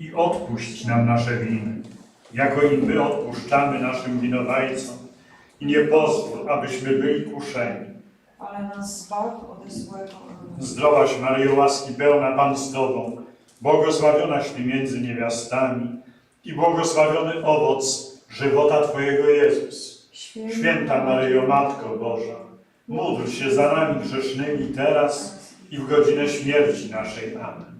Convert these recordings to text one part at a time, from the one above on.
i odpuść nam nasze winy, jako i my odpuszczamy naszym winowajcom. I nie pozwól, abyśmy byli kuszeni. ale nas zbaw ode złego. Amen. Zdrowaś Maryjo, łaski pełna Pan z Tobą, błogosławionaś Ty między niewiastami i błogosławiony owoc żywota Twojego Jezus. Święta Maryjo, Matko Boża, módl się za nami grzesznymi teraz i w godzinę śmierci naszej. Amen.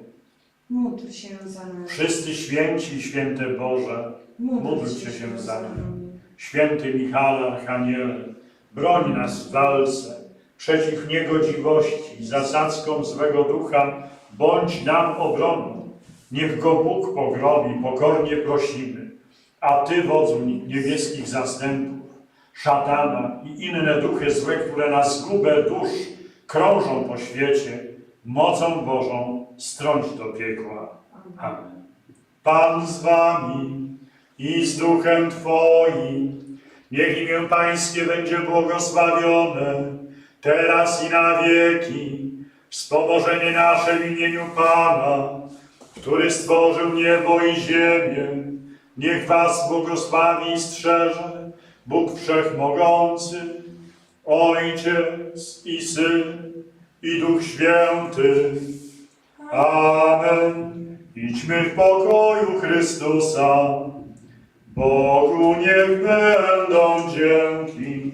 Módl się za nami. wszyscy święci i święte Boże, módlcie się za nami. Święty Michale Archaniele, broń nas w walce przeciw niegodziwości, zasadzkom złego ducha, bądź nam obroną. Niech go Bóg pogromi, pokornie prosimy. A Ty, wodzu niebieskich zastępów, szatana i inne duchy złe, które na zgubę dusz krążą po świecie, mocą Bożą strąć do piekła. Amen. Pan z wami i z duchem Twoim. Niech imię Pańskie będzie błogosławione, teraz i na wieki. Wspomożenie nasze w imieniu Pana, który stworzył niebo i ziemię. Niech Was błogosławi i strzeże Bóg Wszechmogący, Ojciec i Syn i Duch Święty. Amen. Idźmy w pokoju Chrystusa. Bogu niech będą dzięki.